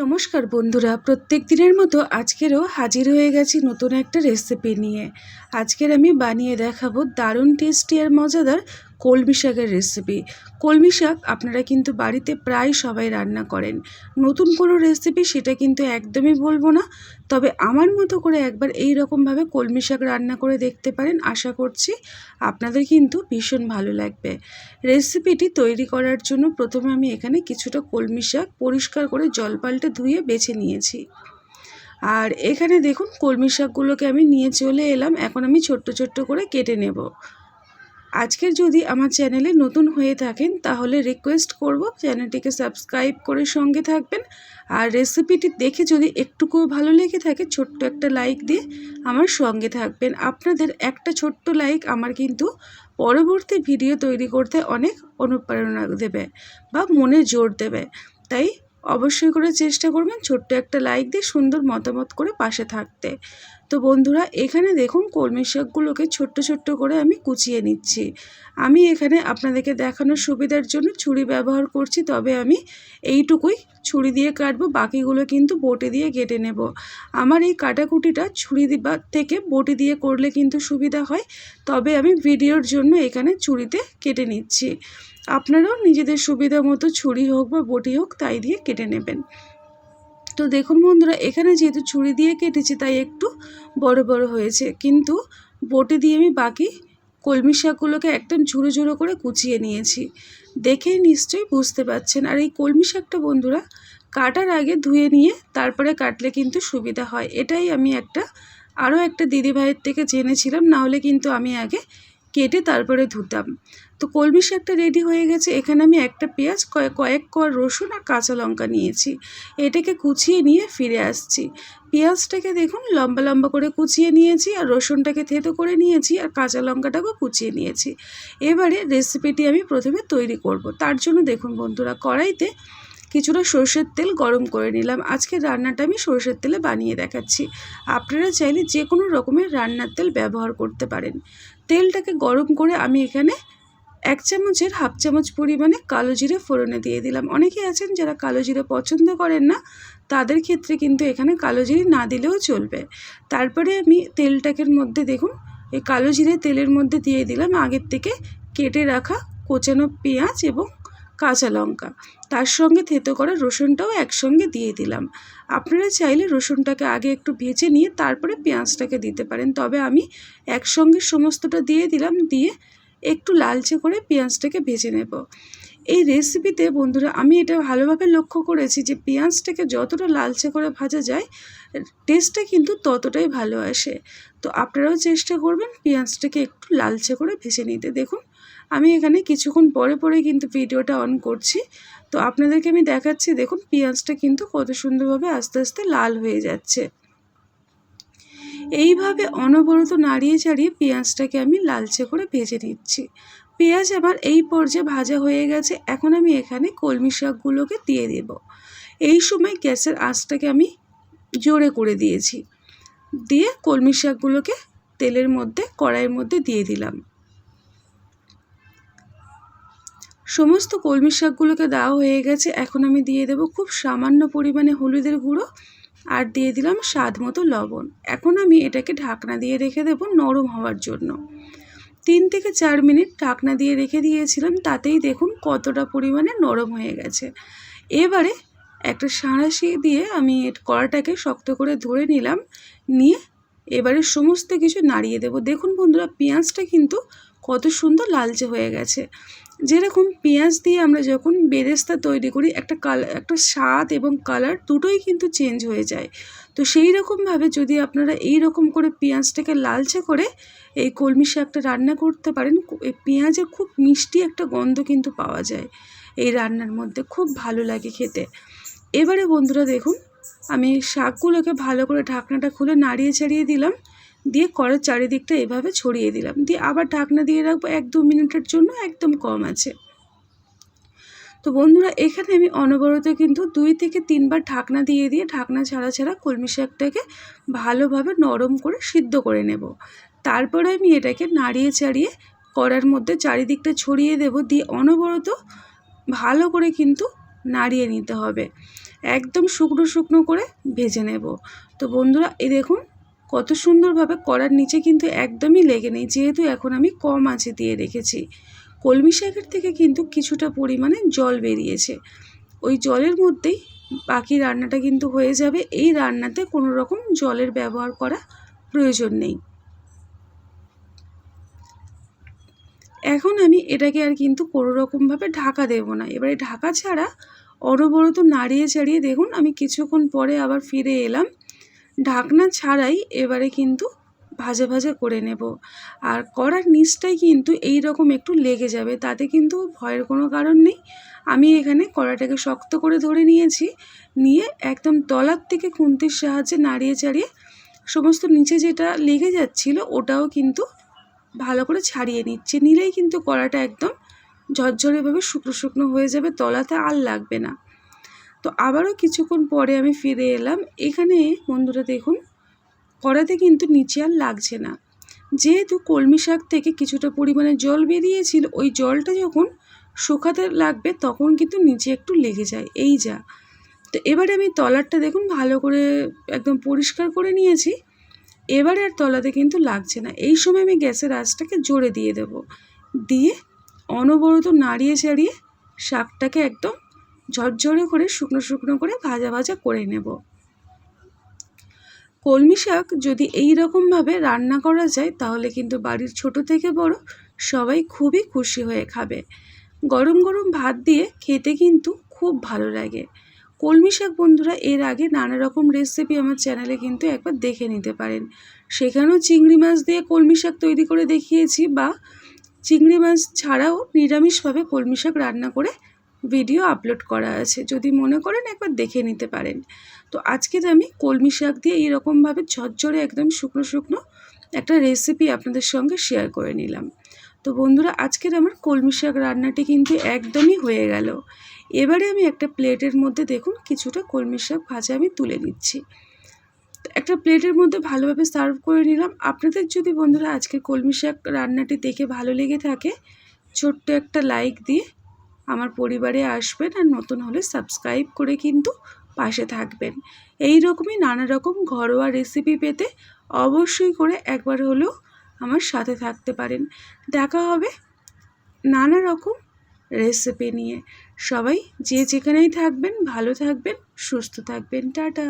নমস্কার বন্ধুরা, প্রত্যেক দিনের মতো আজকেরও হাজির হয়ে গেছি নতুন একটা রেসিপি নিয়ে। আজকের আমি বানিয়ে দেখাবো দারুণ টেস্টি আর মজাদার কলমি শাকের রেসিপি কলমি শাক আপনারা কিন্তু বাড়িতে প্রায় সবাই রান্না করেন। নতুন কোনো রেসিপি সেটা কিন্তু একদমই বলব না। তবে আমার মতো করে একবার এই রকমভাবে কলমি শাক রান্না করে দেখতে পারেন, আশা করছি আপনাদের কিন্তু ভীষণ ভালো লাগবে। রেসিপিটি তৈরি করার জন্য প্রথমে আমি এখানে কিছুটা কলমি শাক পরিষ্কার করে জল পাল্টে ধুয়ে বেছে নিয়েছি। আর এখানে দেখুন, কলমি শাকগুলোকে আমি নিয়ে চলে এলাম। এখন আমি ছোট্ট ছোট্ট করে কেটে নেব। আজকের যদি আমার চ্যানেলে নতুন হয়ে থাকেন, তাহলে রিকোয়েস্ট করব চ্যানেলটিকে সাবস্ক্রাইব করে সঙ্গে থাকবেন। আর রেসিপিটি দেখে যদি একটুকুও ভালো লেগে থাকে, ছোট্ট একটা লাইক দিয়ে আমার সঙ্গে থাকবেন। আপনাদের একটা ছোট্ট লাইক আমার কিন্তু পরবর্তী ভিডিও তৈরি করতে অনেক অনুপ্রেরণা দেবে বা মনে জোর দেবে। তাই অবশ্যই করে চেষ্টা করবেন ছোট্ট একটা লাইক দিয়ে সুন্দর মতামত করে পাশে থাকতে। তো বন্ধুরা, এখানে দেখুন কলমি শাকগুলোকে ছোট্ট ছোট্ট করে আমি কুচিয়ে নিচ্ছি। আমি এখানে আপনাদেরকে দেখানোর সুবিধার জন্য ছুরি ব্যবহার করছি, তবে আমি এইটুকুই ছুরি দিয়ে কাটবো, বাকিগুলো কিন্তু বটি দিয়ে কেটে নেব। আমার এই কাটাকুটিটা ছুরি থেকে বটি দিয়ে করলে কিন্তু সুবিধা হয়, তবে আমি ভিডিওর জন্য এখানে ছুরিতে কেটে নিচ্ছি। আপনারাও নিজেদের সুবিধা মতো ছুরি হোক বা বটি হোক তাই দিয়ে কেটে নেবেন। তো দেখুন বন্ধুরা, এখানে যেহেতু ছুরি দিয়ে কেটেছি, তাই একটু বড় বড় হয়েছে। কিন্তু বটি দিয়ে আমি বাকি কলমি শাকগুলোকে একদম ঝুড়ো ঝুড়ো করে কুচিয়ে নিয়েছি। দেখেই নিশ্চয়ই বুঝতে পারছেন। আর এই কলমি শাকটা বন্ধুরা, কাটার আগে ধুয়ে নিয়ে তারপরে কাটলে কিন্তু সুবিধা হয়। এটাই আমি একটা, আরও একটা দিদিভাইয়ের থেকে জেনেছিলাম। নাহলে কিন্তু আমি আগে কেটে তারপরে ধুতাম। তো কলমি শাকটা রেডি হয়ে গেছে। এখানে আমি একটা পেঁয়াজ কয়েক কয়েক কর রসুন আর কাঁচা লঙ্কা নিয়েছি। এটাকে কুচিয়ে নিয়ে ফিরে আসছি। পেঁয়াজটাকে দেখুন, লম্বা লম্বা করে কুচিয়ে নিয়েছি আর রসুনটাকে থেতো করে নিয়েছি আর কাঁচা লঙ্কাটাকেও কুচিয়ে নিয়েছি। এবারে রেসিপিটি আমি প্রথমে তৈরি করব। তার জন্য দেখুন বন্ধুরা, কড়াইতে কিছুটা সর্ষের তেল গরম করে নিলাম। আজকে রান্নাটা আমি সর্ষের তেলে বানিয়ে দেখাচ্ছি। আপনারা চাইলে যে কোনো রকমের রান্নার তেল ব্যবহার করতে পারেন। তেলটাকে গরম করে আমি এখানে এক চামচের হাফ চামচ পরিমাণে কালো জিরে ফোড়নে দিয়ে দিলাম। অনেকে আছেন যারা কালো জিরে পছন্দ করেন না, তাদের ক্ষেত্রে কিন্তু এখানে কালো জিরে না দিলেও চলবে। তারপরে আমি তেলটাকের মধ্যে দেখুন, এই কালো জিরে তেলের মধ্যে দিয়ে দিলাম আগের থেকে কেটে রাখা কোচানো পেঁয়াজ এবং কাঁচা লঙ্কা। তার সঙ্গে থেতো করা রসুনটাও একসঙ্গে দিয়ে দিলাম। আপনারা চাইলে রসুনটাকে আগে একটু ভেজে নিয়ে তারপরে পেঁয়াজটাকে দিতে পারেন। তবে আমি একসঙ্গে সমস্তটা দিয়ে দিলাম, দিয়ে একটু লালচে করে পেঁয়াজটাকে ভেজে নেব। এই রেসিপিতে বন্ধুরা, আমি এটা ভালোভাবে লক্ষ্য করেছি যে পেঁয়াজটাকে যতটা লালচে করে ভাজা যায় টেস্টটা কিন্তু ততটাই ভালো আসে। তো আপনারাও চেষ্টা করবেন পেঁয়াজটাকে একটু লালচে করে ভেজে নিতে। দেখুন, আমি এখানে কিছুক্ষণ পরে পরে কিন্তু ভিডিওটা অন করছি। তো আপনাদেরকে আমি দেখাচ্ছি, দেখুন পেঁয়াজটা কিন্তু কত সুন্দরভাবে আস্তে আস্তে লাল হয়ে যাচ্ছে। এইভাবে অনবরত নাড়িয়ে চাড়িয়ে পেঁয়াজটাকে আমি লালচে করে ভেজে নিচ্ছি। পেঁয়াজ আবার এই পর্যায়ে ভাজা হয়ে গেছে। এখন আমি এখানে কলমি শাকগুলোকে দিয়ে দেব। এই সময় গ্যাসের আঁচটাকে আমি জোরে করে দিয়েছি। দিয়ে কলমি শাকগুলোকে তেলের মধ্যে, কড়াইয়ের মধ্যে দিয়ে দিলাম। সমস্ত কলমি শাকগুলোকে দেওয়া হয়ে গেছে। এখন আমি দিয়ে দেব খুব সামান্য পরিমাণে হলুদের গুঁড়ো। আর দিয়ে দিলাম স্বাদ মতো লবণ। এখন আমি এটাকে ঢাকনা দিয়ে রেখে দেব নরম হওয়ার জন্য। তিন থেকে চার মিনিট ঢাকনা দিয়ে রেখে দিয়েছিলাম, তাতেই দেখুন কতটা পরিমাণে নরম হয়ে গেছে। এবারে একটা সাঁড়াশি দিয়ে আমি কড়াটাকে শক্ত করে ধরে নিলাম, নিয়ে এবারে সমস্ত কিছু নাড়িয়ে দেব। দেখুন বন্ধুরা, পেঁয়াজটা কিন্তু কত সুন্দর লালচে হয়ে গেছে। যেরকম পেঁয়াজ দিয়ে আমরা যখন বেরেস্তা তৈরি করি, একটা কালার একটা স্বাদ এবং কালার দুটোই কিন্তু চেঞ্জ হয়ে যায়। তো সেই রকমভাবে যদি আপনারা এই রকম করে পেঁয়াজটাকে লালচে করে এই কলমি শাকটা রান্না করতে পারেন পেঁয়াজের খুব মিষ্টি একটা গন্ধ কিন্তু পাওয়া যায় এই রান্নার মধ্যে, খুব ভালো লাগে খেতে। এবারে বন্ধুরা দেখুন, আমি শাকগুলোকে ভালো করে ঢাকনাটা খুলে নাড়িয়ে ছাড়িয়ে দিলাম। দিয়ে কড়ার চারিদিকটা এভাবে ছড়িয়ে দিলাম। দিয়ে আবার ঢাকনা দিয়ে রাখব এক দু মিনিটের জন্য, একদম কম আছে। তো বন্ধুরা, এখানে আমি অনবরত কিন্তু দুই থেকে তিনবার ঢাকনা দিয়ে দিয়ে ঢাকনা ছাড়া ছাড়া কলমি শাকটাকে ভালোভাবে নরম করে সিদ্ধ করে নেব। তারপরে আমি এটাকে নাড়িয়ে চাড়িয়ে কড়ার মধ্যে চারিদিকটা ছড়িয়ে দেব। দিয়ে অনবরত ভালো করে কিন্তু নাড়িয়ে নিতে হবে। একদম শুকনো শুকনো করে ভেজে নেব। তো বন্ধুরা, এই দেখুন কত সুন্দরভাবে কড়ার নিচে কিন্তু একদমই লেগে নেই, যেহেতু এখন আমি কম আঁচে দিয়ে রেখেছি। কলমি শাকের থেকে কিন্তু কিছুটা পরিমাণে জল বেরিয়েছে। ওই জলের মধ্যেই বাকি রান্নাটা কিন্তু হয়ে যাবে। এই রান্নাতে কোনো রকম জলের ব্যবহার করা প্রয়োজন নেই। এখন আমি এটাকে আর কিন্তু কোনো রকমভাবে ঢাকা দেব না। এবারে ঢাকা ছাড়া অনবরত নাড়িয়ে চাড়িয়ে দেখুন, আমি কিছুক্ষণ পরে আবার ফিরে এলাম। ঢাকনা ছাড়াই এবারে কিন্তু ভাজা ভাজা করে নেব। আর কড়ার নিচটাই কিন্তু এই রকম একটু লেগে যাবে, তাতে কিন্তু ভয়ের কোনো কারণ নেই। আমি এখানে কড়াটাকে শক্ত করে ধরে নিয়েছি, নিয়ে একদম তলার থেকে খুন্তির সাহায্যে নাড়িয়ে চাড়িয়ে সমস্ত নিচে যেটা লেগে যাচ্ছিল ওটাও কিন্তু ভালো করে ছাড়িয়ে নিচ্ছে। নিলেই কিন্তু কড়াটা একদম ঝরঝরেভাবে শুকনো শুকনো হয়ে যাবে, তলাতে আর লাগবে না। তো আবারও কিছুক্ষণ পরে আমি ফিরে এলাম। এখানে বন্ধুরা দেখুন কড়াতে কিন্তু নিচে আর লাগছে না। যেহেতু কলমি শাক থেকে কিছুটা পরিমাণে জল বেরিয়েছিল, ওই জলটা যখন শুকাতে লাগবে তখন কিন্তু নিচে একটু লেগে যায়। এই যা। তো এবারে আমি তলারটা দেখুন, ভালো করে একদম পরিষ্কার করে নিয়েছি। এবারে আর তলাতে কিন্তু লাগছে না। এই সময় আমি গ্যাসের আঁচটাকে জোরে দিয়ে দেব। দিয়ে অনবরত নাড়িয়ে চাড়িয়ে শাকটাকে একদম ঝরঝরে করে শুকনো শুকনো করে ভাজা ভাজা করে নেব। কলমি শাক যদি এই রকমভাবে রান্না করা যায়, তাহলে কিন্তু বাড়ির ছোট থেকে বড় সবাই খুবই খুশি হয়ে খাবে। গরম গরম ভাত দিয়ে খেতে কিন্তু খুব ভালো লাগে। কলমি শাক বন্ধুরা, এর আগে নানা রকম রেসিপি আমার চ্যানেলে কিন্তু একবার দেখে নিতে পারেন। সেখানেও চিংড়ি মাছ দিয়ে কলমি শাক তৈরি করে দেখিয়েছি বা চিংড়ি মাছ ছাড়াও নিরামিষভাবে কলমি শাক রান্না করে ভিডিও আপলোড করা আছে, যদি মনে করেন একবার দেখে নিতে পারেন। তো আজকের আমি কলমি শাক দিয়ে এইরকমভাবে ঝরঝরে একদম শুকনো শুকনো একটা রেসিপি আপনাদের সঙ্গে শেয়ার করে নিলাম। তো বন্ধুরা, আজকের আমার কলমি শাক রান্নাটি কিন্তু একদমই হয়ে গেল। এবারে আমি একটা প্লেটের মধ্যে দেখুন কিছুটা কলমি শাক ভাজা আমি তুলে নিচ্ছি। একটা প্লেটের মধ্যে ভালোভাবে সার্ভ করে নিলাম। আপনাদের যদি বন্ধুরা আজকে কলমি শাক রান্নাটি দেখে ভালো লেগে থাকে, ছোট্ট একটা লাইক দিয়ে আমার পরিবারে আসবেন আর নতুন হলে সাবস্ক্রাইব করে কিন্তু পাশে থাকবেন। এই রকমই নানা রকম ঘরোয়া রেসিপি পেতে অবশ্যই করে একবার হলেও আমার সাথে থাকতে পারেন। দেখা হবে নানা রকম রেসিপি নিয়ে। সবাই যে যেখানেই থাকবেন, ভালো থাকবেন, সুস্থ থাকবেন। টাটা।